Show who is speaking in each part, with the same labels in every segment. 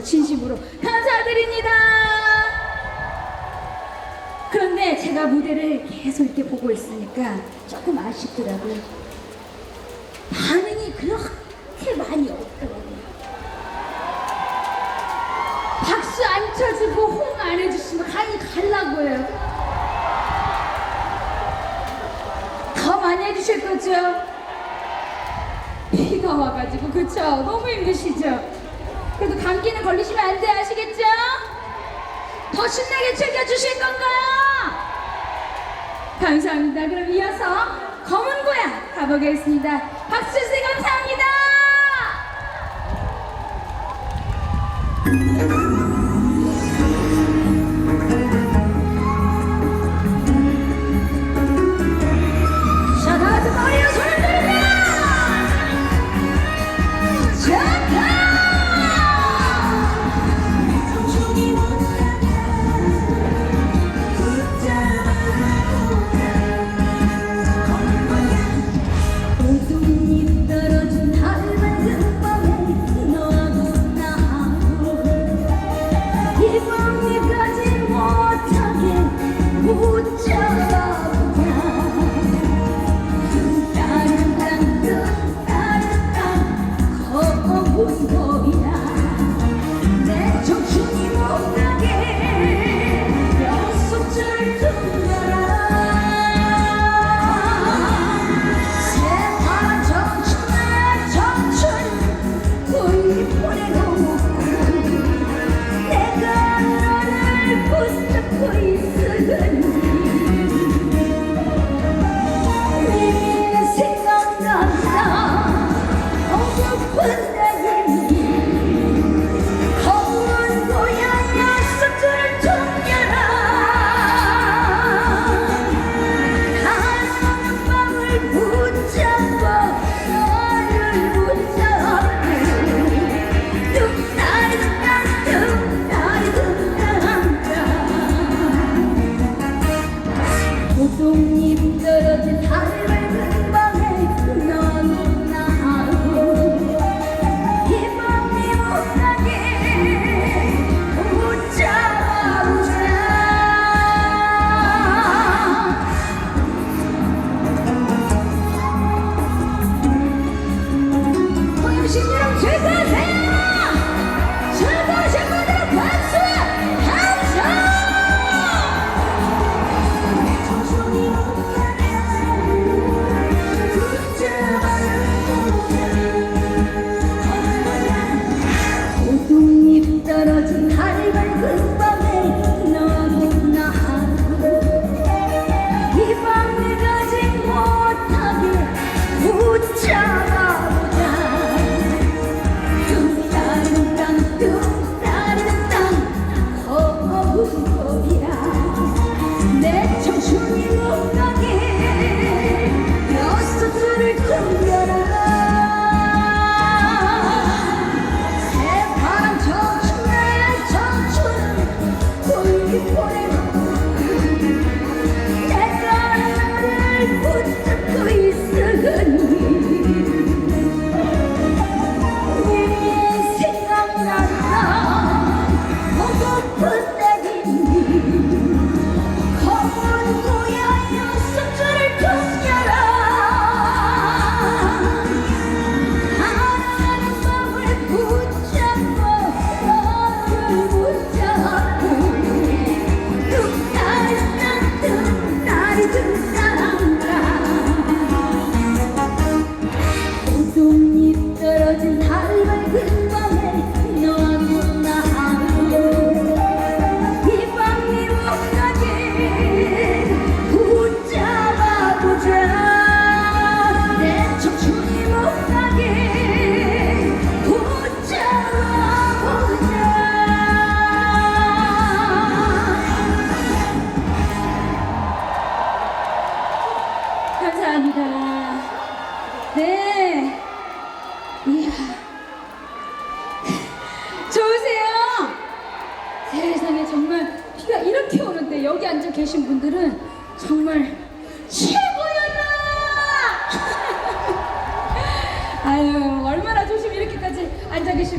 Speaker 1: 주셔서 진심으로 감사드립니다. 그런데 제가 무대를 계속 이렇게 보고 있으니까 조금 아쉽더라고요. 반응이 그렇게 많이 없더라고요. 박수 안 쳐주고 홍안 해주시면 강의 갈라고 해요. 더 많이 해주실 거죠? 비가 와가지고 그쵸? 너무 힘드시죠? 그래도 감기는 걸리시면 안 돼 아시겠죠? 더 신나게 챙겨주실 건가요? 감사합니다. 그럼 이어서 검은 고양 가보겠습니다. 박수 주세요.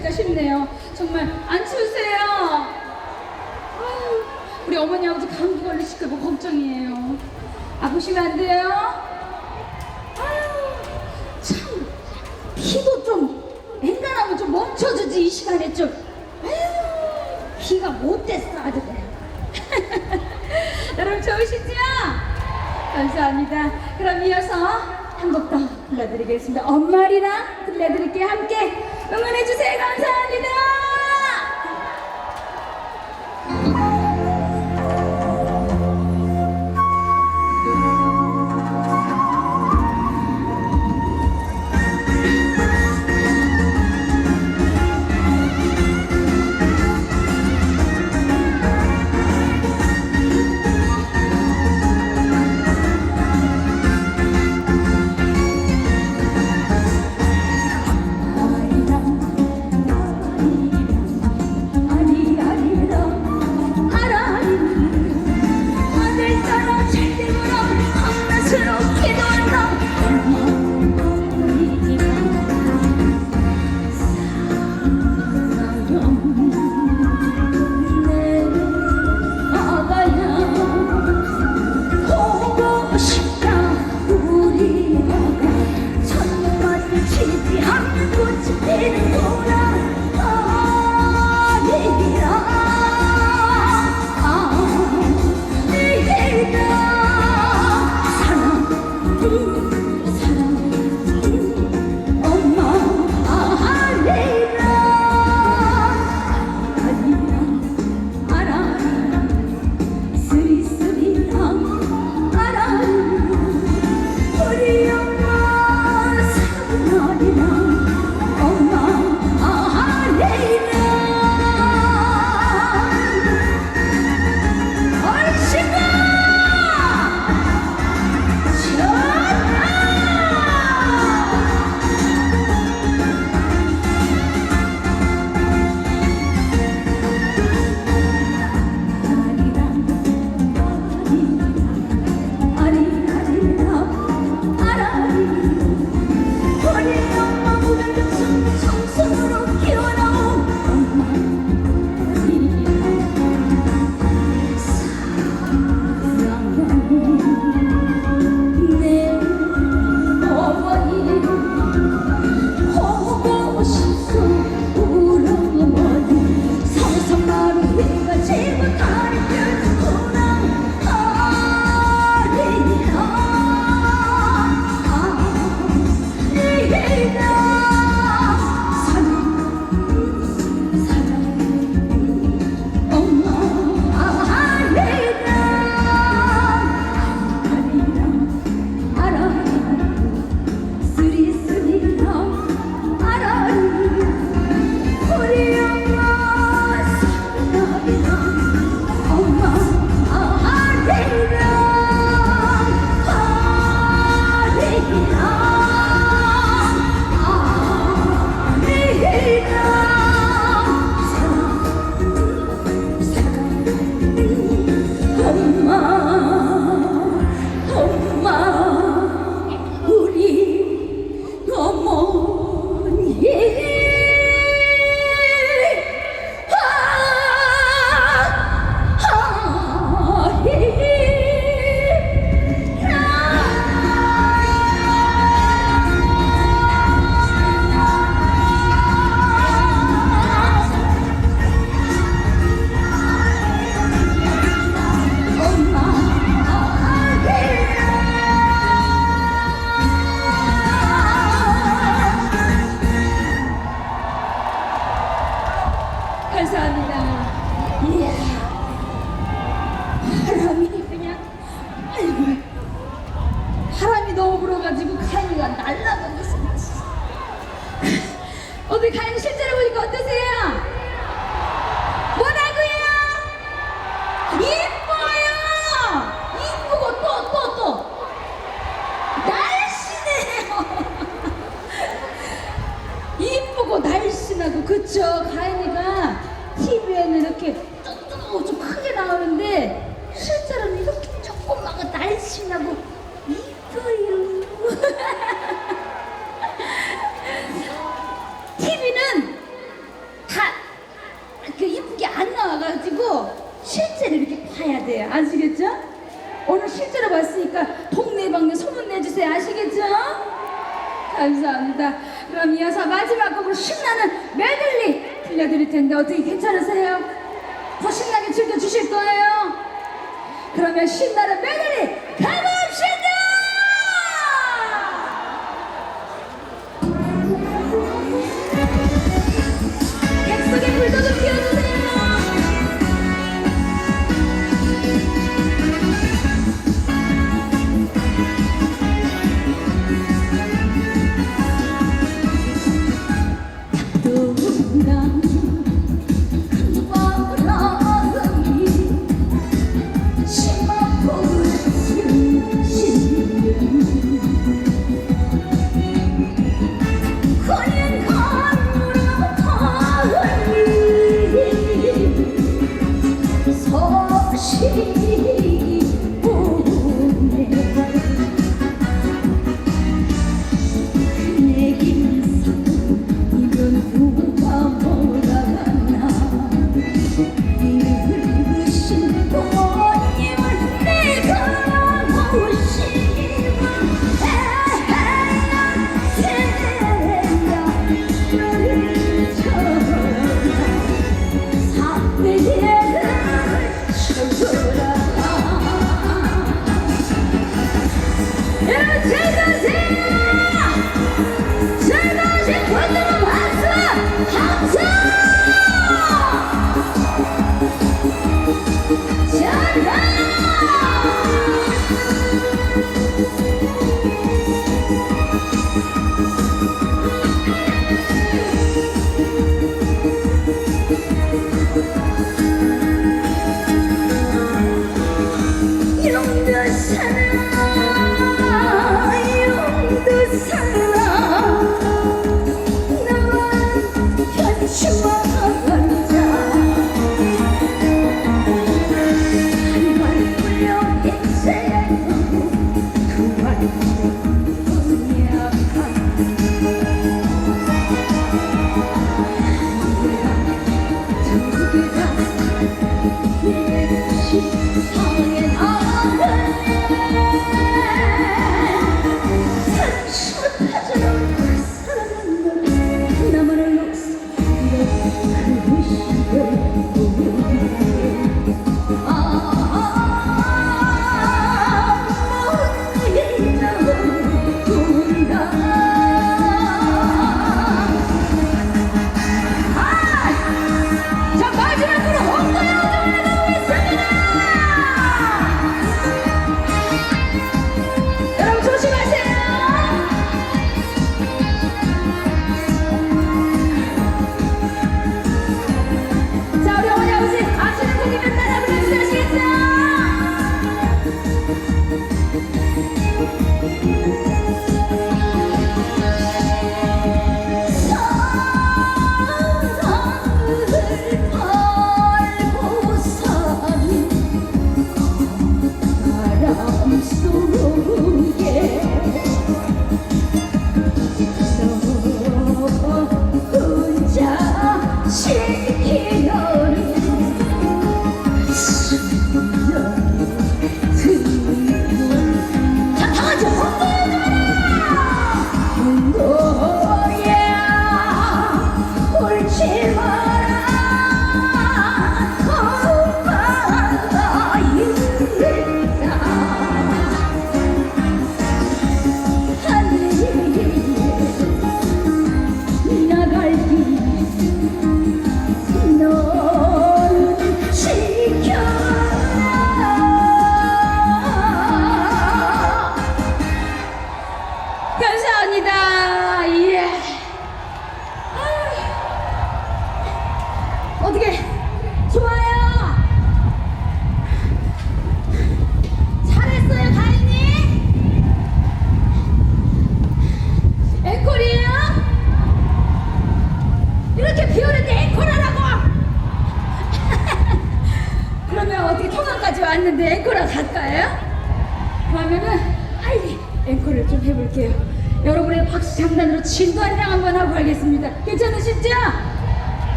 Speaker 1: 계실까 싶네요. 정말 안 추우세요? 우리 어머니 아버지 감기 걸리실까 봐 걱정이에요. 아프시면 안 돼요? 참 비도 좀 엔간하면 좀 멈춰주지 이 시간에 좀. 아유 비가 못 됐어 아주 그냥. 여러분 좋으시죠? 감사합니다. 그럼 이어서 한 곡 더 불러드리겠습니다. 엄마리랑 들려드릴게요. 함께 응원해주세요. 감사합니다.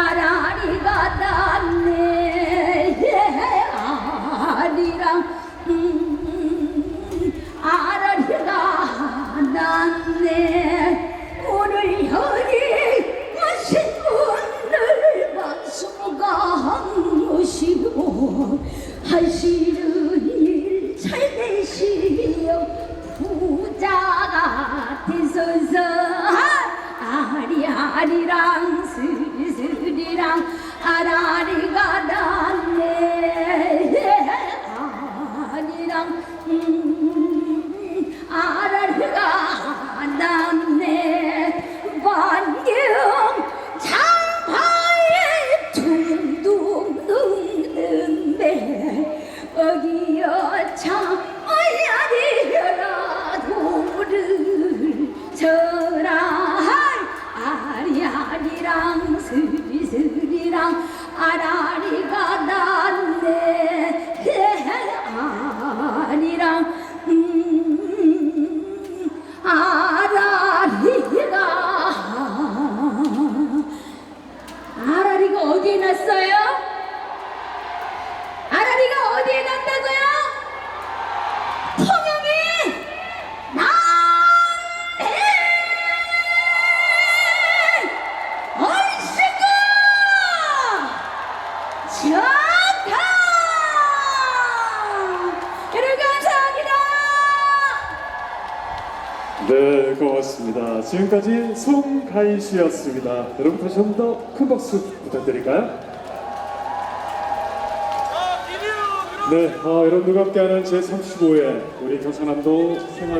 Speaker 1: ആരാടി കാത്താൻ ആരാടുക
Speaker 2: 지금까지 송가인 씨였습니다. 여러분 다시 한 번 더 큰 박수 부탁드릴까요? 네, 아, 여러분들과 함께하는 제35회 우리 경상남도 생활